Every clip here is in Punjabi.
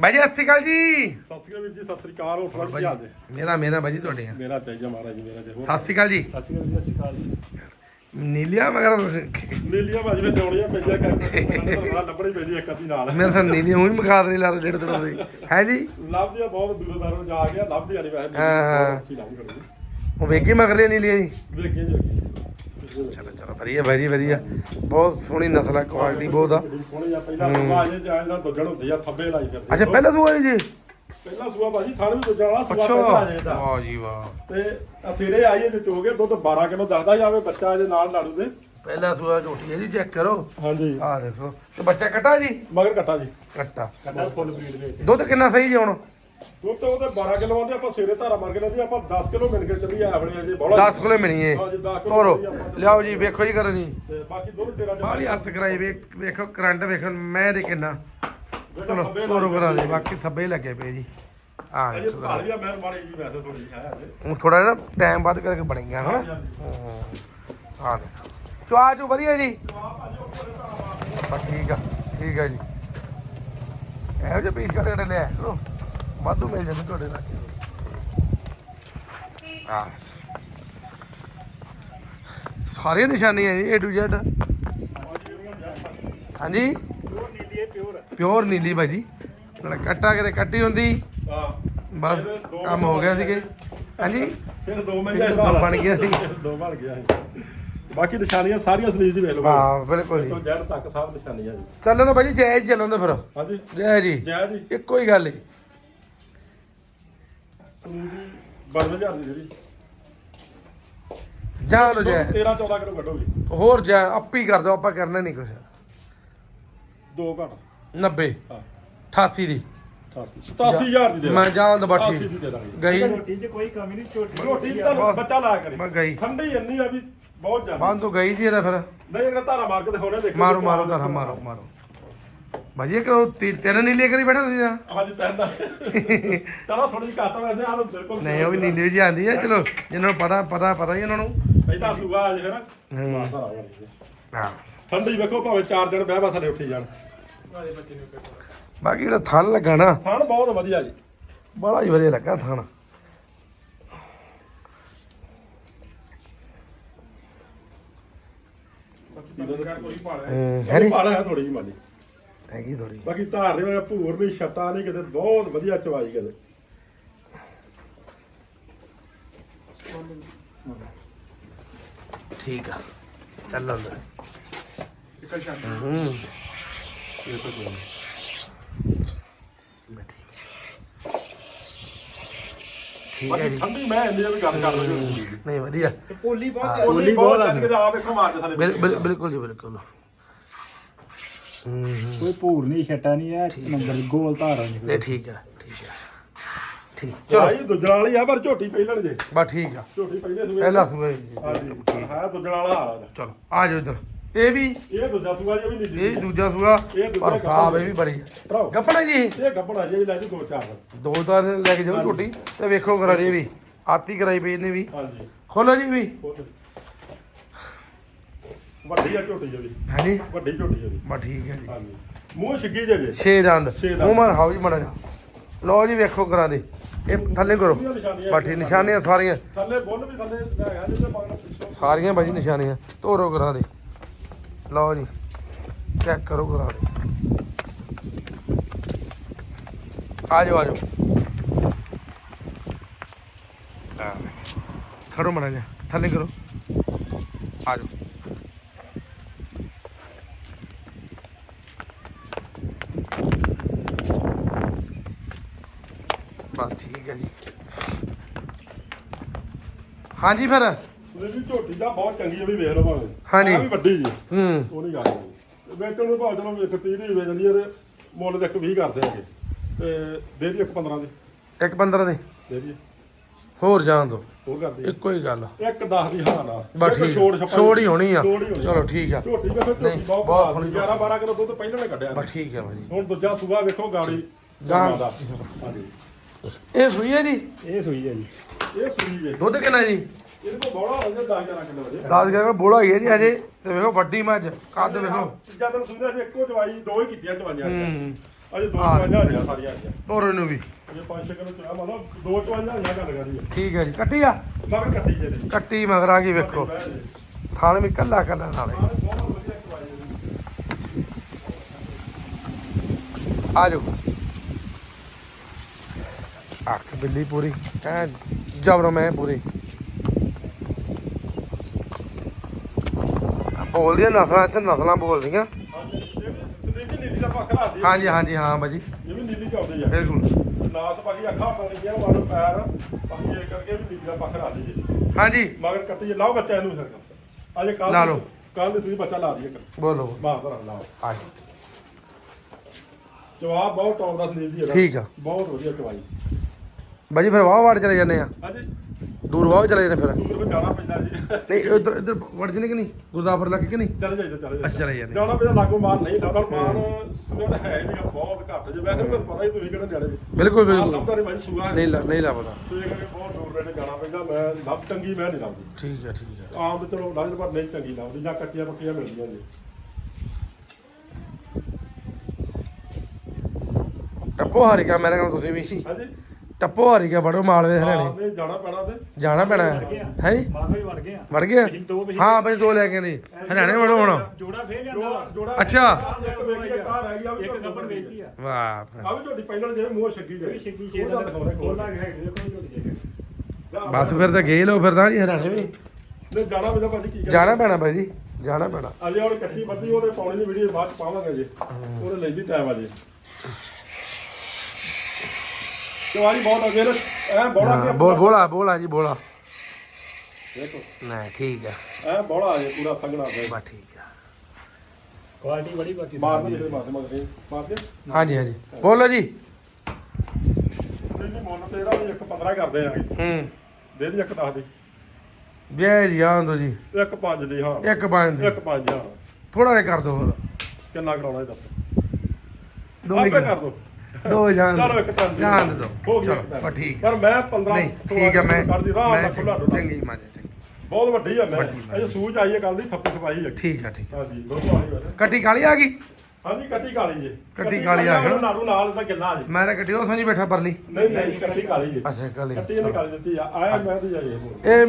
ਬਾਈ ਜੀ ਸਤਿ ਸ਼੍ਰੀ ਅਕਾਲ ਜੀ। ਸਤਿ ਸ਼੍ਰੀ ਅਕਾਲ ਵੀਰ ਜੀ ਸਤਿ ਸ਼੍ਰੀ ਅਕਾਲ। ਹੋਰ ਸੁਣਾਓ ਕੀ ਹਾਲ ਜੀ ਮੇਰਾ ਮੇਰਾ ਬਾਈ ਜੀ ਤੁਹਾਡੇ ਆ। ਮੇਰਾ ਚਾਹੀਦਾ ਮਹਾਰਾਜ ਜੀ ਮੇਰਾ ਜੀ ਹੋਰ ਸਤਿ ਸ਼੍ਰੀ ਅਕਾਲ ਜੀ। ਸਤਿ ਸ਼੍ਰੀ ਅਕਾਲ ਜੀ ਸਤਿ ਸ਼੍ਰੀ ਅਕਾਲ ਜੀ। ਨੀਲੀਆ ਮਗਰ ਨੀਲੀਆਂ ਭਾਜੀ ਮੈਂ ਦੌੜੀਆਂ ਪਈਆਂ ਕਰਕੇ ਮੈਨੂੰ ਲੱਭਣੀ ਪੈਂਦੀ ਇੱਕ ਅੱਧੀ ਨਾਲ। ਮੇਰੇ ਤਾਂ ਨੀਲੀਆ ਉਹੀ ਮਖਾਦ ਨਹੀਂ ਲਾ ਡੇਢ ਦਿਨ ਦੇ। ਹੈ ਜੀ? ਲੱਭਦੀਆਂ ਬਹੁਤ ਦੂਰੋਂ ਦਾਰੋਂ ਜਾ ਗਿਆ ਲੱਭਦੀਆਂ ਨਹੀਂ ਵੈਸੇ। ਹਾਂ, ਹਾਂ। ਕੀ ਲੱਭ ਕਰੂਗੀ। ਉਹ ਵੇਖੀ ਮਗਰ ਨੀਲੀਆ ਜੀ? ਵੇਖੀਏ ਜੀ। ਚਲੋ ਚਲੋ ਵਧੀਆ ਵਧੀਆ ਵਧੀਆ। ਬਹੁਤ ਸੋਹਣੀ ਨਸਲ ਆ ਕੁਆਲਿਟੀ ਬਹੁਤ ਆ। ਸੋਹਣੀ ਆ ਪਹਿਲਾ ਸੁਭਾ ਜੇ ਜਾਂ ਇਹਨਾਂ ਦੁੱਗਣ ਹੁੰਦੀ ਆ ਥੱਬੇ ਲਾਈ ਕਰਦੇ ਅੱਛਾ ਪਹਿਲਾਂ ਸੂਆ ਜੀ ਪਹਿਲਾ ਸੂਆ ਭਾਜੀ ਥਣ ਵੀ ਦੂਜਾ ਵਾਲਾ ਸੂਆ ਪਹਿਲਾ ਆ ਜਾਂਦਾ ਵਾਹ ਜੀ ਵਾਹ। ਤੇ ਆ ਸਵੇਰੇ ਆਈਏ ਤੇ ਚੋਗੇ ਦੁੱਧ 12 ਕਿਲੋ ਦੱਸਦਾ ਜਾਵੇ ਬੱਚਾ ਇਹਦੇ ਨਾਲ ਲਾੜੂ ਦੇ। ਪਹਿਲਾ ਸੂਆ ਝੋਟੀ ਹੈ ਜੀ ਚੈੱਕ ਕਰੋ। ਹਾਂਜੀ। ਆਹ ਦੇਖੋ। ਤੇ ਬੱਚਾ ਕੱਟਾ ਜੀ? ਮਗਰ ਕੱਟਾ ਜੀ। ਕੱਟਾ। ਕੱਟਾ ਫੁੱਲ ਬਰੀਡ ਦੇ ਦੁੱਧ ਕਿੰਨਾ ਸਹੀ ਜੀ ਹੁਣ? ਦੁੱਧ ਤੇ ਉਹਦੇ 12 ਕਿਲੋ ਆਂਦੇ ਆਪਾਂ ਸਵੇਰੇ ਧਾਰਾ ਮਾਰ ਕੇ ਲੈਂਦੇ ਆਪਾਂ 10 ਕਿਲੋ ਮਿਲ ਕੇ ਚੱਲੀ ਆ ਆਪਣੇ ਅਜੇ ਬੋਲਾ 10 ਕਿਲੋ ਦਸ ਕਿਲੋ ਤੋਰੋ। ਲਿਆਓ ਜੀ ਵੇਖੋ ਜੀ ਕਰੋ ਜੀ ਤੇ ਬਾਕੀ ਦੁੱਧ ਤੇਰਾ ਬਾਹਲੀ ਹੱਥ ਕਰਾਈ ਵੇਖ ਵੇਖੋ ਕਰੰਟ ਵੇਖੋ ਮੈਂ ਦੇ ਕਿੰਨਾ। ਚਲੋ ਤੋਰੋ ਕਰਾ ਦੇ ਬਾਕੀ ਥੱਬੇ ਲੱਗੇ ਪਏ ਜੀ। ਆ ਅਜੇ ਭਾਲ ਵੀ ਮੈਂ ਮਾੜੀ ਜੀ ਵੈਸੇ ਥੋੜੀ ਅਜੇ ਹੁਣ ਥੋੜਾ ਨਾ ਟਾਈਮ ਬਾਅਦ ਕਰਕੇ ਬਣ ਗਿਆ ਹਨਾ। ਆ ਚੁਆ ਚੂ ਵਧੀਆ ਜੀ। ਠੀਕ ਆ ਠੀਕ ਆ ਜੀ। ਇਹੋ ਜਿਹੇ ਪੀਸ ਕੱਟ ਕੱਟ ਲਿਆ ਕਰੋ ਵਾਧੂ ਮਿਲ ਜਾਂਦੇ ਤੁਹਾਡੇ ਨਾਲ। ਆ ਸਾਰੇ ਨਿਸ਼ਾਨੀਆਂ ਜੀ A to Z ਹਾਂਜੀ? ਪਿਓਰ ਨੀਲੀ ਹੈ ਪਿਓਰ ਪਿਓਰ ਨੀਲੀ ਭਾਜੀ। ਨਾਲ ਕੱਟਾ ਕਿਤੇ ਕੱਟੀ ਹੁੰਦੀ? ਬਸ ਕੰਮ ਹੋ ਗਿਆ ਸੀਗੇ। ਹਾਂਜੀ? ਫਿਰ ਦੋ ਮਿੰਟ ਫਿਰ ਦੋ ਬਣ ਗਿਆ ਸੀ। ਦੋ ਬਣ ਗਿਆ ਸੀ। ਬਾਕੀ ਨਿਸ਼ਾਨੀਆਂ ਸਾਰੀਆਂ ਸਰੀਰ ਦੀ ਵੇਖ ਲਓ ਹਾਂ ਬਿਲਕੁਲ ਜੀ। ਤੋਂ ਜੜ ਤੱਕ ਸਭ ਨਿਸ਼ਾਨੀਆਂ ਜੀ। ਚੱਲਣ ਤਾਂ ਭਾਜੀ ਜਾਇਜ਼ ਚੱਲਣ ਦਾ ਫਿਰ। ਹਾਂਜੀ। ਜੈ ਜੀ। ਜੈ ਜੀ। ਇੱਕੋ ਹੀ ਗੱਲ ਹੈ ਸਰੀਰ ਦੀ 12000 ਦੀ ਜਿਹੜੀ। ਜਾ ਲੋ ਜੈ। 13 14 ਕਿਲੋ ਕੱਢੋਗੇ ਹੋਰ ਜੈ ਆਪੀ ਕਰ ਦੋ ਆਪਾਂ ਕਰਨਾ ਨਹੀਂ ਕੁਛ। ਦੋ ਘੱਟ। 90 ਹਾਂ। 88 ਦੀ। 87000 ਦੀ ਦੇ ਮੈਂ ਜਾਣ ਦਾ 88 ਬਾਠੀ ਗਈ। ਰੋਟੀ 'ਚ ਕੋਈ ਕਮੀ ਨਹੀਂ ਛੋਟੀ ਰੋਟੀ ਤਾਂ ਬਸ। ਬੱਚਾ ਲਾਇਆ ਕਰੇ। ਮੈਂ ਗਈ। ਠੰਡੀ ਇੰਨੀ ਆ ਵੀ ਬਹੁਤ ਜ਼ਿਆਦਾ। ਬੰਦ ਤੋਂ ਗਈ ਜੀ ਇਹਦਾ ਫਿਰ। ਨਹੀਂ ਅਗਰ ਧਾਰਾ ਮਾਰ ਕੇ ਦਿਖਾਉਣੇ ਦੇਖੋ। ਮਾਰੋ ਮਾਰੋ ਧਾਰਾ ਮਾਰੋ ਮਾਰੋ। ਭਾਜੀ ਇਹ ਕਰੋ ਤੀ- ਤਿੰਨ ਨੀਲੇ ਕਰੀ ਬੈਠੇ ਤੁਸੀਂ ਤਾਂ। ਹਾਂਜੀ ਤੈਨਾਂ। ਚਲੋ ਥੋੜੀ ਜਿਹੀ ਘੱਟ ਵੈਸੇ ਆ ਬਿਲਕੁਲ ਨਹੀਂ ਉਹ ਵੀ ਨੀਲੇ ਜੀ ਆਂਦੀ ਹੈ ਚਲੋ ਜਿਹਨਾਂ ਨੂੰ ਪਤਾ ਪਤਾ ਪਤਾ ਹੀ ਉਹਨਾਂ ਨੂੰ। ਪਹਿਲਾ ਸੂਆ ਅੱਜ ਫਿਰ। ਹੂੰ। ਮਾਰ ਧਾਰਾ ਵਾਲੀ ਹਾਂ। ਠੰਡੀ ਵੇਖੋ ਭਾਵੇਂ ਚਾਰ ਦਿਨ ਬਹਿ ਬਾ ਥੱਲੇ ਉੱਠੀ ਜਾਣ। ਬਾਕੀ ਜਿਹੜਾ ਥਣ ਲੱਗਾ ਨਾ ਥਣ ਬਹੁਤ ਵਧੀਆ ਜੀ। ਬੜਾ ਹੀ ਵਧੀਆ ਲੱਗਾ ਥਣ। ਹੂੰ, ਹੈ ਨੀ? ਹੈ ਥੋੜੀ ਜਿਹੀ ਮਾਲੀ ਹੈਗੀ ਥੋੜੀ ਬਾਕੀ ਧਾਰ ਦੇ ਭੂਰ ਨਹੀਂ ਛੱਟਾ ਨਹੀਂ ਕਿਤੇ ਬਹੁਤ ਵਧੀਆ ਚਵਾਈ ਕਿਤੇ ਠੀਕ ਆ ਚੱਲ ਅੰਦਰ ਇੱਕ ਛੱਟ ਹੂੰ। ਇਹ ਤਾਂ ਕੋਈ ਠੀਕ ਹੈ ਬਾਕੀ ਜੀ। ਠੰਡੀ ਮੈਂ ਇੰਨੀ ਵੀ ਗੱਲ ਕਰ ਲਈ ਨਹੀਂ ਵਧੀਆ। ਪੋਲੀ ਬਹੁਤ ਉਹਲੀ ਬਹੁਤ ਲੱਗ ਕੇ ਆ ਵੇਖੋ ਮਾਰ ਕੇ ਥੱਲੇ ਬਿਲ- ਬਿਲ- ਬਿਲਕੁਲ ਜੀ ਬਿਲਕੁਲ। ਕੋਈ ਭੂਰ ਨਹੀਂ ਛਟਾ ਨਹੀਂ ਹੈ ਨੰਬਰ ਗੋਲ ਧਾਰਾ ਨਹੀਂ ਨਹੀਂ ਠੀਕ ਆ ਠੀਕ ਆ ਠੀਕ ਚਲੋ। ਭਾਈ ਦੁੱਜਣ ਵਾਲੀ ਆ ਪਰ ਝੋਟੀ ਪਹਿਲਣ ਜੇ। ਬਸ ਠੀਕ ਆ। ਝੋਟੀ ਪਹਿਲੇ ਸੂਏ ਪਹਿਲਾ ਸੂਆ ਜੀ। ਹਾਂਜੀ ਹਾਂ ਦੁੱਜਣ ਵਾਲਾ ਆ ਚਲੋ ਆ ਜਾਓ ਇਧਰ। ਇਹ ਵੀ ਇਹ ਦੂਜਾ ਸੂਆ ਜੀ ਵੀ ਨੀਲੀ ਇਹ ਦੂਜਾ ਸੂਆ ਇਹ ਦੂਜਾ ਪਰ ਸਾਬ ਇਹ ਵੀ ਬੜੀ ਆ। ਭਰਾਓ। ਗੱਪਣਾ ਜੀ। ਇਹ ਗੱਪਣਾ ਜੇ ਲੈ ਜੀ ਦੋ ਚਾਰ। ਦੋ ਤਾਂ ਲੈ ਕੇ ਜਾਓ ਛੋਟੀ ਤੇ ਵੇਖੋ ਕਰਾ ਜੀ ਵੀ। ਆਤੀ ਕਰਾਈ ਪਈ ਇਹਨੇ ਵੀ। ਹਾਂਜੀ। ਖੋਲੋ ਜੀ ਵੀ। ਵੱਡੀ ਆ ਝੋਟੀ ਜੀ ਉਹਦੀ ਹੈ ਜੀ ਵੱਡੀ ਝੋਟੀ ਜੀ ਉਹਦੀ ਬਸ ਠੀਕ ਹੈ ਜੀ। ਹਾਂਜੀ। ਮੂੰਹ ਛਿੱਗੀ ਜੇ ਜੇ। ਛੇ ਦੰਦ। ਛੇ ਦੰਦ। ਮੂੰਹ ਮਾਰ ਹਾਓ ਜੀ ਮੜਾ ਜਾ ਲਓ ਜੀ ਵੇਖੋ ਕਰਾ ਦੇ। ਇਹ ਥੱਲੇ ਕਰੋ। ਬਾਠੀ ਨਿਸ਼ਾਨੀਆਂ ਸਾਰੀਆਂ। ਥੱਲੇ ਬੁੱਲ ਵੀ ਥੱਲੇ ਹੈਗਾ ਜਿਹਦੇ ਮਗਰ ਪਿੱਛੋਂ। ਸਾਰੀਆਂ ਬਾਜੀ ਨਿਸ਼ਾਨੀਆਂ। ਧੋਰੋ ਕਰਾ ਦੇ। ਲਓ ਜੀ। ਚੈੱਕ ਕਰੋ ਕਰਾ ਦੇ। ਆ ਜਾਓ ਆ ਜਾਓ। ਆ। ਖੜੋ ਮੜਾ ਜਾ ਥੱਲੇ ਕਰੋ। ਆ ਜਾਓ ਬਸ ਠੀਕ ਹੈ ਜੀ ਹਾਂਜੀ ਫਿਰ। ਉਹਦੀ ਵੀ ਝੋਟੀ ਦਾ ਬਹੁਤ ਚੰਗੀ ਉਹ ਵੀ ਵੇਖ ਲਓ ਭਾਵੇਂ। ਹਾਂਜੀ। ਆਹ ਵੀ ਵੱਡੀ ਜੀ। ਹੂੰ। ਉਹ ਨਹੀਂ ਗੱਲ ਜੀ। ਵੇਚਣ ਨੂੰ ਭਾਵੇਂ ਚਲੋ ਇੱਕ 30 ਦੀ ਵੇਚ ਜਾਂਦੀ ਹੈ ਤੇ ਮੁੱਲ ਦੇ ਇੱਕ 20 ਕਰਦੇ ਹੈਗੇ। ਤੇ ਦੇ ਦੀ ਇੱਕ 15 ਦੀ। ਇੱਕ 15 ਦੇ। ਦੇ ਦੀ ਹੋਰ ਜਾਣ ਦੋ। ਉਹ ਕਰਦੀ ਇੱਕੋ ਹੀ ਗੱਲ ਆ। ਇੱਕ 10 ਦੀ ਹਾਂ ਨਾ। ਬਸ ਇੱਕ ਠੀਕ। ਛੋੜ ਛੱਪਾ ਛੋੜ ਹੀ ਹੋਣੀ ਆ। ਛੋੜ ਹੀ ਹੋਣੀ ਚਲੋ ਠੀਕ ਆ। ਝੋਟੀ ਵੇਖੋ ਝੋਟੀ ਨਹੀਂ, ਬਹੁਤ ਬਹੁਤ ਬਹੁਤ ਸੋਹਣੀ 11 12 ਕਿਲੋ ਦੁੱਧ ਪਹਿਲਾਂ ਨੇ ਕੱਢਿਆ ਬਸ ਠੀਕ ਆ ਭਾਜੀ ਹੁਣ ਦੂਜਾ ਸੂਆ ਵੇਖੋ ਗਾੜੀ ਗਾਂ। ਗਾਂ ਦਾ। ਹਾਂਜੀ। ਇਹ ਸੂਈ ਹੈ ਜੀ? ਇਹ ਸੂਈ ਹੈ ਜੀ। ਇਹ ਸੂਈ ਵੇ ਦੁੱਧ ਕਿੰਨਾ ਜੀ? ਇਹਦੇ ਕੋਲ ਬੋੜਾ ਹੋ ਜਾਂਦਾ 10 11 ਕਿਲੋ ਵਜੇ 10 ਗ੍ਰਾਮ ਬੋਲਾ ਹੀ ਹੈ ਜੀ ਹਜੇ। ਤੇ ਵੇਖੋ ਵੱਡੀ ਮੱਝ ਕੱਦ ਵੇਖੋ। ਤੀਜਾ ਦਿਨ ਸੂਈਆਂ ਸੀ ਇੱਕੋ ਦਵਾਈ ਦੋ ਹੀ ਕੀਤੀਆਂ ਦਵਾਈਆਂ ਹੂੰ। ਅਜੇ ਦੋ ਹਾਂ। ਚਵਾਈਆਂ ਹੋਈਆਂ ਸਾਰੀਆਂ ਆਈਆਂ ਤੋਰੋ ਨੂੰ ਵੀ। ਜੇ ਪੰਜ ਛੇ ਕਿਲੋ ਚਵਾ ਮਤਲਬ ਦੋ ਚਵਾਈਆਂ ਹੋਈਆਂ ਗੱਲ ਕਰੀ ਠੀਕ ਹੈ ਜੀ। ਕੱਟੀ ਆ? ਮਗਰ ਕੱਟੀ ਜੇ ਕੱਟੀ ਮਗਰ ਆ ਗਈ ਵੇਖੋ। ਥਾਣ ਵੀ ਕੱਲਾ ਕੱਲਾ ਨਾਲੇ ਆ ਜਾਓ। ਅੱਖ ਬਿੱਲੀ ਪੂਰੀ। ਐ ਜਬਰ ਮੈਂ ਪੂਰੀ। ਬੋਲਦੀਆਂ ਨਸਲਾਂ ਇੱਥੇ ਨਸਲਾਂ ਬੋਲਦੀਆਂ। ਹਾਂਜੀ ਜੀ ਹਾਂਜੀ ਹਾਂ ਬਾਜੀ। ਇਹ ਵੀ ਨੀਲੀ ਚਾਉਂਦੇ ਆ ਬਿਲਕੁਲ। ਨਾਸ ਬਾਕੀ ਅੱਖਾਂ ਪੈਣਗੀਆਂ ਮਾਰੋ ਪੈਰ ਬਾਕੀ ਇਹ ਕਰਕੇ ਵੀ ਨੀਲੀ ਦਾ ਪੱਖ ਰਾਦੀ ਜੀ ਹਾਂਜੀ। ਮਗਰ ਕੱਟੀ ਜੇ ਲਾਓ ਬੱਚਾ ਇਹਨੂੰ ਫਿਰ ਅਜੇ ਕੱਲ ਲਾ ਲਓ। ਕੱਲ ਤੁਸੀਂ ਬੱਚਾ ਲਾ ਦਈਏ ਬੋਲੋ। ਬਾਹਰ ਭਰਾ ਲਾਓ। ਆ ਜਾਓ। ਜਵਾਬ ਬਹੁਤ ਟੌਪ ਦਾ ਸੰਦੀਪ ਜੀ ਇਹਦਾ। ਠੀਕ ਆ। ਬਹੁਤ ਵਧੀਆ ਚਵਾਈ। ਬਾਜੀ ਫਿਰ ਵਾਹ ਵਾੜ ਚਲੇ ਜਾਂਦੇ ਆ। ਹਾਂਜੀ। ਦੂਰ ਵਾਹ ਚਲੇ ਜਾਂਦੇ ਫਿਰ। ਦੂਰ ਵੀ ਜਾਣਾ ਪੈਂਦਾ ਜੀ। ਨਹੀਂ ਇੱਧਰ ਇੱਧਰ ਵੜ ਜਨੇ ਕਿ ਨਹੀਂ? ਗੁਰਦਾਸਪੁਰ ਲੱਗ ਕਿ ਨਹੀਂ? ਚਲੇ ਜਾਈਦਾ ਚਲੇ ਅੱਛਾ, ਚਲੇ ਜਾਂਦੇ। ਜਾਣਾ ਪੈਂਦਾ ਲਾਗੋ ਮਾਰ ਨਹੀਂ ਲੱਗਦਾ ਮਾਰ ਤਾਂ ਹੈ ਨਹੀਂ ਬਹੁਤ ਘੱਟ ਜੇ। ਵੈਸੇ ਵੀ ਤੁਹਾਨੂੰ ਪਤਾ ਹੀ ਤੁਸੀਂ ਕਿਹੜਾ ਜੀ। ਬਿਲਕੁਲ ਬਿਲਕੁਲ। ਲੱਭਦਾ ਨਹੀਂ ਭਾਈ ਸੂਆ ਨਹੀਂ ਲ- ਨਹੀਂ ਲੱਭਦਾ ਤੇ ਇਹ ਕਰਕੇ ਬਹੁਤ ਦੂਰ ਰਹਿਣੇ ਜਾਣਾ ਪੈਂਦਾ। ਮੈਂ ਲੱਭ ਚੰਗੀ ਮੈਂ ਨਹੀਂ ਲੱਭਦੀ ਠੀਕ ਹੈ ਠੀਕ ਹੈ। ਆਮ ਤੇ ਚਲੋ ਲੱਭ ਪਰ ਨਹੀਂ ਚੰਗੀ ਲੱਭਦੀ ਜਾਂ ਕੱਚੀਆਂ ਪੱਕੀਆਂ ਮਿਲਦੀਆਂ ਜੀ ਟੱਪੋ ਹਾਰੀ ਕਾ ਮੇਰੇ ਨਾਲ ਤੁਸੀਂ ਵੀ। ਹਾਂਜੀ। ਟੱਪੋ ਹਾਰੀ ਕਾ ਵੜੋ ਮਾਲਵੇ ਹਰਿਆਣੇ ਨਹੀਂ ਜਾਣਾ ਪੈਣਾ ਤੇ। ਜਾਣਾ ਪੈਣਾ। ਹੈ ਆ। ਹੈ? ਜੀ ਮਾਖੋ ਹੀ ਵੜ ਗਏ ਆ ਵੜ ਗਿਆ? ਅਸੀਂ ਦੋ ਵੀ- ਹਾਂ ਬਈ ਦੋ ਲੈ ਕੇ ਨਹੀਂ ਹਰਿਆਣੇ ਵੜੋ ਹੁਣ। ਜੋੜਾ ਫੇਰ ਜੋੜਾ ਲਿਆਂਦਾ ਜੋੜਾ ਅੱਛਾ। ਇੱਕ ਵੇਖੀ ਇੱਕ ਕਾਰ ਹੈਗੀ ਆ। ਵੀ ਇੱਕ ਗੱਬਰ ਵੇਚੀ ਆ। ਵਾਹ ਆ ਵੀ ਤੁਹਾਡੀ ਪਹਿਲਾਂ ਜਿਹੜੇ ਮੂੰਹ ਛੱਗੀ ਕੋਈ ਜੇ ਛਿੱਕੀ ਛੇ ਦਾ ਖੋਲਾ ਗਿਆ ਹੈ ਦੇਖੋ ਝੋਟੀ ਜੇ ਬਸ ਫਿਰ ਤਾਂ ਗਏ ਲੋ ਫਿਰ ਤਾਂ ਜੀ ਹਰਿਆਣੇ ਵੀ। ਨਹੀਂ ਜਾਣਾ ਪੈਂਦਾ ਭਾਜੀ ਕੀ ਜਾਣਾ ਪੈਣਾ ਬਾਈ ਜੀ ਜਾਣਾ ਪੈਣਾ। ਅਜੇ ਉਹਨੇ ਕੱਚੀ ਬੱਤੀ ਉਹਦੇ ਪਾਉਣੀ ਦੀ ਵੀਡੀਓ ਬਾਅਦ ਚ ਪਾਵਾਂਗੇ ਜੀ ਉਹਦੇ ਲੈਂਦੀ ਟਾਈਮ ਆ ਜੀ ਚਵਾਰੀ ਬਹੁਤ ਅਗੇ ਐ ਬੋੜਾ ਹਾਂ, ਬੋਲ ਬੋਲਾ ਬੋਲਾ ਜੀ ਬੋਲਾ। ਦੇਖੋ। ਨਹੀਂ ਠੀਕ ਹੈ ਐ ਬੋੜਾ ਆ ਜੀ ਪੂਰਾ ਸੰਗਣਾ ਤੇ ਬਸ ਠੀਕ ਹੈ ਕੁਆਲਿਟੀ ਬੜੀ ਬਾਕੀ ਮਾਰਨਾ ਜਿਹੜੇ ਮਾਰਦੇ ਮਾਰਦੇ ਮਾਰਦੇ ਹਾਂਜੀ ਹਾਂਜੀ। ਬੋਲੋ ਜੀ। ਨਹੀਂ ਮੁੱਲ ਤੇ ਇਹਦਾ ਵੀ ਇੱਕ 15 ਕਰਦੇ ਆਂਗੇ। ਹੂੰ। ਦੇ ਦੀ ਇੱਕ 10 ਦੀ। ਜੈ ਜੀ ਆਂ ਦੋ ਜੀ। ਇੱਕ 5 ਦੀ ਹਾਂ। ਇੱਕ ਪੰਜ ਇੱਕ 5 ਹਾਂ। ਥੋੜਾ ਜਿਹਾ ਕਰ ਦੋ ਹੋਰ। ਕਿੰਨਾ ਕਰਾਉਣਾ ਇਹ ਦੱਸ। ਦੋ ਹੀ ਆਪੇ ਕਰ ਦੋ ਦੋ ਜਾਣ ਚਲੋ ਇੱਕ ਤਾਂ ਜਾਣ ਦੇ। ਚਲੋ ਤਾਂ। ਬਸ ਠੀਕ ਪਰ ਮੈਂ 15 ਨਹੀਂ ਠੀਕ ਹੈ ਮੈਂ ਮੈਂ ਚੰਗੀ ਮਾਜੇ ਚੰਗੀ। ਬਹੁਤ ਵੱਡੀ ਆ ਮੈਂ। ਅਜੇ ਸੂਝ ਆਈ ਹੈ ਕੱਲ ਦੀ ਥੱਪੀ ਸਫ਼ਾਈ ਹੈ। ਠੀਕ ਹੈ ਠੀਕ ਹੈ। ਹਾਂਜੀ ਕੱਟੀ ਕਾਲੀ ਆ ਗਈ? ਹਾਂਜੀ ਕੱਟੀ ਕਾਲੀ ਜੀ। ਕੱਟੀ ਕਾਲੀ ਆ ਗਈ। ਨਾੜੂ ਨਾਲ ਦਾ ਕਿੰਨਾ ਜੀ? ਮੈਂ ਤਾਂ ਕੱਟੀ ਉਹ ਸਮਝੀ ਬੈਠਾ ਪਰਲੀ। ਨਹੀਂ ਨਹੀਂ ਕੱਟੀ ਕਾਲੀ ਜੀ। ਅੱਛਾ ਕਾਲੀ। ਕੱਟੀ ਇਹਨੇ ਕਾਲੀ ਦਿੱਤੀ ਆ। ਆਇਆ ਮੈਂ ਤੇ ਜਾਈ ਇਹ ਇਹ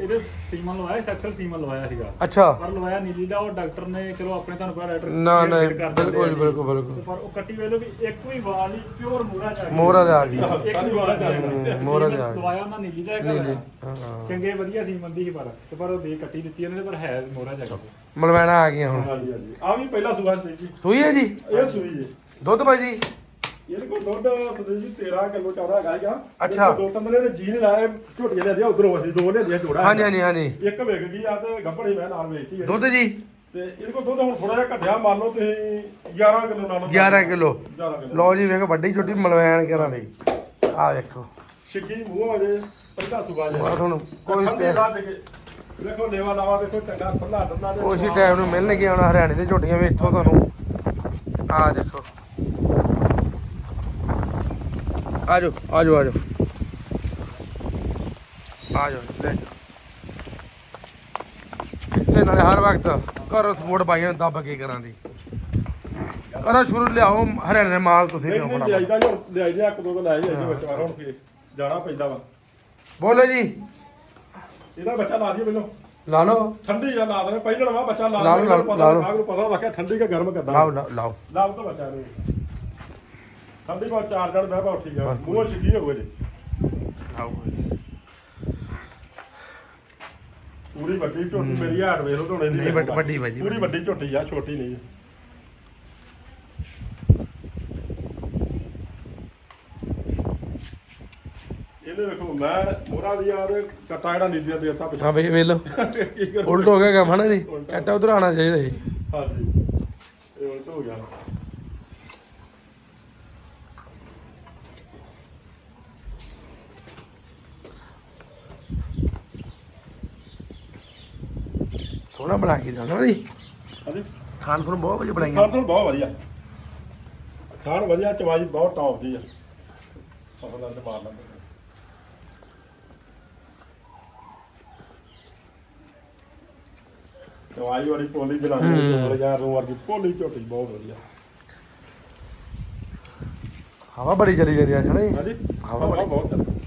ਇਹਦੇ ਸੀਮਨ ਲਵਾਇਆ ਸੈਕਸਲ ਸੀਮਨ ਲਵਾਇਆ ਸੀਗਾ। ਅੱਛਾ। ਪਰ ਲਵਾਇਆ ਨੀਲੀ ਦਾ ਉਹ ਡਾਕਟਰ ਨੇ ਚਲੋ ਆਪਣੇ ਤੁਹਾਨੂੰ ਪਤਾ ਡਾਕਟਰ ਨਾ ਨਾ clear ਕਰ ਦਿੰਦੇ ਬਿਲਕੁਲ ਆ ਜੀ। ਬਿਲਕੁਲ ਬਿਲਕੁਲ। ਪਰ ਉਹ ਕੱਟੀ ਵੇਲੇ ਵੀ ਇੱਕ ਵੀ ਵਾਲ ਨਹੀਂ ਪਿਓਰ ਮੋਹਰਾ ਜਾ ਮੋਹਰਾ ਦੇ ਆ ਗਈ ਇੱਕ ਵੀ ਵਾਲ ਹਮ, ਮੋਹਰਾ ਦੇ ਆ ਗਈ ਲਵਾਇਆ ਉਹਨਾਂ ਨੀਲੀ ਦਾ ਨੀਲੀ, ਇੱਕ ਹਾਂ, ਹਾਂ। ਚੰਗੇ ਵਧੀਆ ਸੀਮਨ ਦੀ ਸੀ ਪਰ। ਤੇ ਪਰ ਉਹ ਦੇ ਕੱਟੀ ਦਿੱਤੀ ਉਹਨੇ ਪਰ ਹੈ ਮੋਹਰਾ ਜਾ ਕੇ ਮਲਵੈਣਾ ਆ ਗਈਆਂ ਹੁਣ। ਹਾਂਜੀ ਹਾਂਜੀ। ਆ ਵੀ ਪਹਿਲਾ ਸੂਆ ਸੀ ਜੀ। ਸੂਈ ਹੈ ਜੀ? ਇਹ ਸੂਈ ਜੀ ਦੁੱਧ ਭਾਈ ਜੀ? ਇਹਦੇ ਕੋਲ ਦੁੱਧ ਸਦੇ ਜੀ 13 ਕਿਲੋ ਚੌੜਾ ਹੈਗਾ ਹੈਗਾ ਅੱਛਾ। ਦੋ ਤਿੰਨ ਦਿਨ ਜੀ ਨਹੀਂ ਲਾਏ ਝੋਟੀਆਂ ਲਿਆਦੀਆਂ ਉਧਰੋਂ ਅਸੀਂ ਦੋ ਲਿਆਦੀਆਂ ਜੋੜਾ ਹਾਂਜੀ ਹਾਂਜੀ ਹਾਂਜੀ। ਇੱਕ ਵਿਕ ਗਈ ਆ ਤੇ ਗੱਭਣੀ ਮੈਂ ਨਾਲ ਵੇਚਤੀ ਹੈ ਦੁੱਧ ਜੀ? ਤੇ ਇਹਦੇ ਕੋਲ ਦੁੱਧ ਹੁਣ ਥੋੜਾ ਜਿਹਾ ਘਟਿਆ ਮੰਨ ਲਓ ਤੁਸੀਂ 11 ਕਿਲੋ ਨਾਲ 11 ਕਿਲੋ। 11 ਕਿਲੋ। ਲਓ ਜੀ ਵੇਖੋ ਵੱਡੀ ਛੋਟੀ ਮਲਵੈਣ ਕਰਾਂ ਦੀ ਆ ਵੇਖੋ। ਛਿੱਗੀ ਮੂੰਹ ਵਜੇ ਪਹਿਲਾ ਸੁਬਾ ਜੇ। ਬਸ ਹੁਣ ਕੋਈ ਤੇ ਦੇਖੋ ਲੇਵਾ ਲਾਵਾ ਦੇਖੋ ਚੰਗਾ ਖੁੱਲਾ ਡੰਡਾ ਦੇ ਉਸੇ ਟਾਈਮ ਨੂੰ ਮਿਲਣਗੇ ਹੁਣ ਹਰਿਆਣੇ ਦੇ ਝੋਟੀਆਂ ਵੀ ਇੱਥੋਂ ਤੁਹਾਨੂੰ। ਆ ਦੇਖੋ। ਆਜੋ ਆਜੋ ਆਜੋ। ਆਜੋ ਲੈ ਜਾਓ। ਇੱਥੇ ਨਾਲੇ ਹਰ ਵਕਤ ਕਰੋ ਸਪੋਰਟ ਪਾਈਆਂ ਦੱਬ ਕੇ ਕਰਾਂ ਦੀ। ਕਰੋ ਸ਼ੁਰੂ ਲਿਆਓ ਹਰਿਆਣੇ ਦੇ ਮਾਲ ਤੁਸੀਂ ਕਿਉਂ ਨਹੀਂ ਬਣਾ ਲਿਆਈਦਾ ਜੀ ਲਿਆਈਦੇ ਇੱਕ ਦੋ ਦਿਨ ਲਾਏ ਜੀ ਵਿੱਚ ਵਾਰ ਹੁਣ ਫੇਰ ਜਾਣਾ ਪੈਂਦਾ ਵਾ। ਬੋਲੋ ਜੀ। ਇਹਦਾ ਬੱਚਾ ਲਾ ਦਈਏ ਪਹਿਲਾਂ ਲਾ ਲਓ। ਠੰਡੀ ਜਾਂ ਲਾ ਦੇਣਾ ਪਹਿਲਾਂ ਵਾ ਬੱਚਾ ਲਾ ਲਾ ਲਓ, ਲਾ ਲਓ, ਪਤਾ ਲਾ। ਲੱਗਾ ਨੂੰ ਪਤਾ ਲੱਗਾ ਠੰਡੀ ਕਿ ਗਰਮ ਕਰਦਾ। ਲਾਓ ਲਾਓ। ਲਾਓ ਤਾਂ ਬੱਚਾ ਨੂੰ ਠੰਡੀ ਬਾਅਦ ਚਾਰ ਜਣ ਬਹਿ ਬਾ ਉੱਠੀ ਜਾ ਮੂੰਹ ਛਿੱਗੀ ਹੋਵੇ ਜੀ। ਲਾਓ ਪੂਰੀ ਵੱਡੀ ਝੋਟੀ ਮੇਰੀ ਹਾੜ ਵੇਖ ਲਓ ਢੋਣੇ ਦੀ ਨਹੀਂ, ਵੱਡੀ- ਵੱਡੀ ਵੱਡੀ, ਪੂਰੀ ਵੱਡੀ। ਝੋਟੀ ਆ ਛੋਟੀ ਨਹੀਂ। ਇਹਦੇ ਵੇਖੋ ਮੈਂ ਮੋਰਾ ਦੀ ਯਾਰ ਕੱਟਾ ਜਿਹੜਾ ਨੀਲੀਆਂ ਦੇ ਦਿੱਤਾ ਹਾਂ ਵੇ ਕੀ ਕਰਾਂ? ਉਲਟ ਹੋ ਗਿਆ ਕੰਮ ਹਨਾ ਜੀ? ਐਟਾ ਉਧਰ ਆਣਾ ਚਾਹੀਦਾ ਸੀ। ਹਾਂਜੀ। ਇਹ ਉਲਟ ਹੋ ਗਿਆ। ਸੋਹਣਾ ਬਣਾ ਕੇ ਜਾਣਾ ਜੀ। ਹਾਂਜੀ। ਖਾਣ ਤੁਹਾਨੂੰ ਬਹੁਤ ਵਧੀਆ ਬਣਾਈਆਂ। ਖਾਣ ਤੋਂ ਬਹੁਤ ਵਧੀਆ। ਖਾਣ ਵਧੀਆ ਚਵਾਈ ਬਹੁਤ ਟੌਪ ਦੀ ਆ। ਫਸਲਾਂ ਤੇ ਮਾਰ ਲੈਂਦੇ। ਚਵਾਈ ਵਾਲੀ ਪੋਲੀ ਜਲਾਨੀ ਨਾਲ ਯਾਰ ਨੂੰ ਵਰਗੀ ਪੋਲੀ ਝੋਟੀ ਬਹੁਤ ਵਧੀਆ। ਹਵਾ ਬੜੀ ਚਲੀ ਜਾਂਦੀ ਆ ਹਨਾ ਜੀ? ਹਾਂਜੀ ਹਵਾ ਹਵਾ ਬਹੁਤ ਚੱਲਦੀ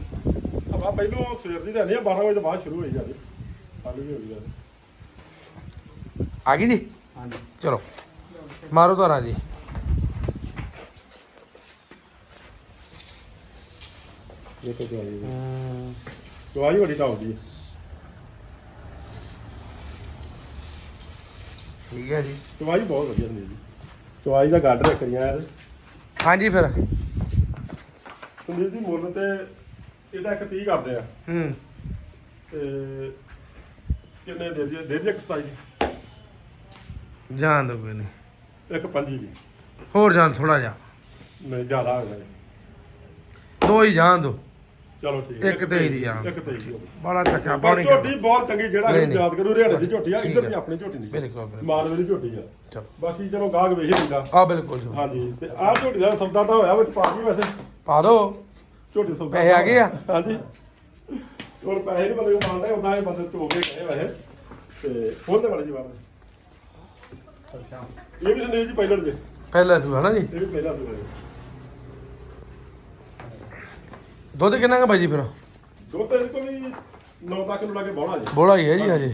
ਹਵਾ ਪਹਿਲੋਂ ਸਵੇਰ ਦੀ ਤਾਂ ਨਹੀਂ 12 ਵਜੇ ਤੋਂ ਬਾਅਦ ਸ਼ੁਰੂ ਹੋਈ ਜਾਂਦੀ। ਹਾਲੀ ਵੀ ਹੋਈ ਜਾਂਦੀ। ਆ ਗਈ ਜੀ? ਹਾਂਜੀ। ਚਲੋ ਮਾਰੋ ਧਾਰਾ ਜੀ। ਇਹ ਤਾਂ ਦਵਾਈ ਦਵਾਈ ਬੜੀ ਤਾਂ ਆਉਂਦੀ ਹੈ। ਠੀਕ ਹੈ ਜੀ। ਦਵਾਈ ਬਹੁਤ ਵਧੀਆ ਹੁੰਦੀ ਜੀ। ਦਾ ਗਾਰਡਰ ਇੱਕ ਰਿਆ ਹਾਂਜੀ ਫਿਰ। ਸੰਦੀਪ ਜੀ ਮੁੱਲ ਤੇ ਇਹਦਾ ਇੱਕ 30 ਕਰਦੇ ਆ। ਹੂੰ। ਤੇ ਕਿੰਨੇ ਦੇ ਦਈਏ? ਦੇ ਦਈਏ ਇੱਕ 27 ਦੀ ਜਾਣ ਦੋ ਕੋਈ ਨਹੀਂ ਇੱਕ 25 ਦੀ ਹੋਰ ਜਾਣ ਥੋੜਾ ਜਿਹਾ। ਨਹੀਂ ਜ਼ਿਆਦਾ ਹੋ ਜਾਏ ਦੋ ਹੀ ਜਾਣ ਦੋ। ਚਲੋ ਠੀਕ। ਇੱਕ ਤੇਈ ਦੀ ਜਾਣ ਇੱਕ ਤੇਈ ਦੀ ਬੜਾ ਝੋਟੀ ਬਹੁਤ ਚੰਗੀ ਜਿਹੜਾ ਨਹੀਂ, ਕਿ ਨਹੀਂ। ਯਾਦ ਕਰੂ ਹਰਿਆਣੇ ਦੀ ਝੋਟੀ ਆ ਠੀਕ ਇੱਧਰ ਦੀ। ਆਪਣੀ ਝੋਟੀ ਨਹੀਂ ਬਿਲਕੁਲ ਬਿਲਕੁਲ। ਮਾਲਵੇ ਦੀ ਝੋਟੀ ਆ। ਚਲੋ। ਬਾਕੀ ਚਲੋ ਗਾਹਕ ਵੇਖ ਹੀ ਲੈਂਦਾ। ਆ ਬਿਲਕੁਲ ਜੀ। ਹਾਂਜੀ ਤੇ ਆਹ ਝੋਟੀ ਦਾ ਸੌਦਾ ਤਾਂ ਹੋਇਆ ਵਿੱਚ ਪਾ ਗਈ ਵੈਸੇ। ਪਾ ਦੋ। ਝੋਟੀ ਸੌਦਾ ਪੈਸੇ ਆ ਗਏ ਆ? ਹਾਂਜੀ। ਹੋਰ ਪੈਸੇ ਨਹੀਂ ਬੰਦੇ ਕੋਲ ਮੰਨਦੇ ਉਦਾਂ ਹੀ ਬੰਦੇ ਧੋ ਕੇ ਗਏ ਵੈਸੇ। ਤੇ ਖੋਲਦੇ ਬੜੇ ਜਵਾਬ। ਅੱਛਾ ਇਹ ਵੀ ਸੰਦੀਪ ਜੀ ਪਹਿਲਾਂ ਦੇ। ਪਹਿਲਾ ਸੂ ਹਨਾ ਜੀ? ਇਹ ਵੀ ਪਹਿਲਾਂ ਦੇ ਦੁੱਧ ਕਿੰਨਾ ਕੁ ਬਾਈ ਜੀ ਫਿਰ? ਦੋ ਤਿੰਨ ਕੋ ਵੀ 9 ਤੱਕ ਨੂੰ ਲਾ ਕੇ ਬੋਲਾ ਜੀ। ਬੋਲਾ ਹੀ ਹੈ ਜੀ ਹਜੇ।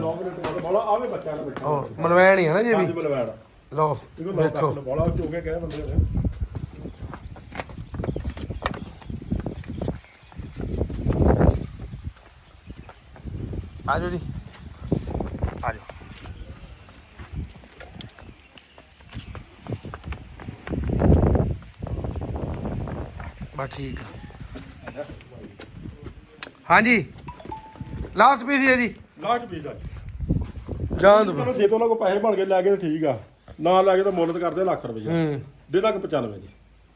9 ਮਿੰਟ ਬਾਅਦ ਬੋਲਾ ਆਵੇ ਬੱਚਾ ਦਾ ਬੱਚਾ ਉਹ ਮਲਵੈਣ ਹੀ ਹੈ ਨਾ ਜੀ ਇਹ ਵੀ? ਬਲਵੈੜ ਲਓ ਇਹਨੂੰ 9 ਤੱਕ ਵੇਖੋ। ਨੂੰ ਬੋਲਾ ਚੋ ਕੇ ਗਏ ਬੰਦੇ ਨੇ। ਆ ਜਾਓ ਜੀ ਆ ਜਾਓ ਬਾ ਠੀਕ ਆ। ਹਾਂਜੀ। ਲਾਸਟ ਪੀਸ ਹੈ ਜੀ। ਲਾਟ ਪੀਸ ਆ। ਜਾਣ ਦੋ ਚਲੋ ਜੇ ਤੋਂ ਉਹਨਾਂ ਕੋ ਪੈਸੇ ਬਣ ਕੇ ਲੈ ਗਏ ਤਾਂ ਠੀਕ ਆ। ਨਾ ਲੈ ਗਏ ਤਾਂ ਮੁੱਲ ਤੇ ਕਰਦੇ ਲੱਖ ਰੁਪਏ ਹੂੰ। ਦੇ ਦਾਂਗੇ 95 ਜੀ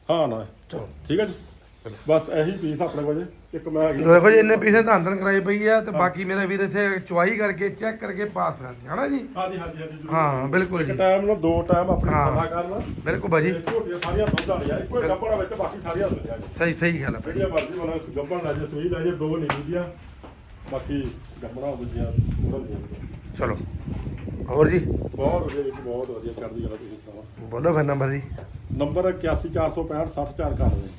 ਹਾਂ ਨਾ। ਚਲੋ। ਠੀਕ ਹੈ ਜੀ। ਬਸ ਇਹੀ ਪੀਸ ਆਪਣੇ ਕੋਲ ਜੇ। ਇੱਕ ਮੈਂ ਹੈਗੀ ਦੇਖੋ ਜੀ ਇੰਨੇ ਪੀਸੇ ਧੰਨ ਧੰਨ ਕਰਾਈ ਪਈ ਆ ਤੇ ਬਾਕੀ ਮੇਰੇ ਵੀਰ ਇੱਥੇ ਚੁਆਈ ਕਰਕੇ ਚੈੱਕ ਕਰਕੇ ਪਾਸ ਕਰਦੇ ਹਨਾ ਜੀ? ਹਾਂਜੀ ਹਾਂਜੀ ਹਾਂਜੀ ਜ਼ਰੂਰ। ਹਾਂ ਬਿਲਕੁਲ ਇੱਕ ਜੀ। ਟਾਈਮ ਨੂੰ ਦੋ ਟਾਈਮ ਆਪਣੀ ਹਾਂ। ਪਤਾ ਕਰਨਾ ਬਿਲਕੁਲ ਭਾਜੀ। ਤੇ ਝੋਟੀਆਂ ਸਾਰੀਆਂ ਦੁੱਧ ਵਾਲੀਆਂ ਇੱਕੋ ਹੀ ਗੱਪਣਾ ਵਿੱਚ ਬਾਕੀ ਸਾਰੀਆਂ ਦੁੱਧ ਵਾਲੀਆਂ। ਸਹੀ ਸਹੀ ਗੱਲ ਹੈ ਭਾਜੀ। ਜਿਹੜੀਆਂ ਮਰਜ਼ੀ ਵਾਲਾ ਗੱਪਣ ਲੈ ਜੇ ਸੂਈ ਲੈ ਜੇ ਦੋ ਨਹੀਂ ਦੀਆਂ ਬਾਕੀ ਗੱਪਣਾ ਦੂਜੀਆਂ ਉਹਨਾਂ ਦੀਆਂ ਚਲੋ। ਹੋਰ ਜੀ? ਬਹੁਤ ਵਧੀਆ ਜੀ ਬਹੁਤ ਵਧੀਆ ਕਰਦੀ ਗੱਲ ਤੁਸੀਂ ਸੁਣਾਓ। ਬੋਲੋ ਫਿਰ ਨੰਬਰ ਜੀ। ਨੰਬਰ 81465 60491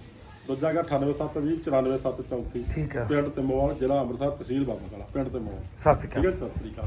ਦੂਜਾ ਹੈਗਾ 98720 94734 ਠੀਕ ਆ। ਪਿੰਡ ਤੇ ਮੋਲ ਜ਼ਿਲ੍ਹਾ ਅੰਮ੍ਰਿਤਸਰ ਤਹਿਸੀਲ ਬਾਬਾ ਕਲਾ ਪਿੰਡ ਤੇ ਮੋਲ ਸਤਿ ਸ਼੍ਰੀ ਠੀਕ ਅਕਾਲ ਹੈ ਜੀ, ਸਤਿ ਸ੍ਰੀ ਅਕਾਲ।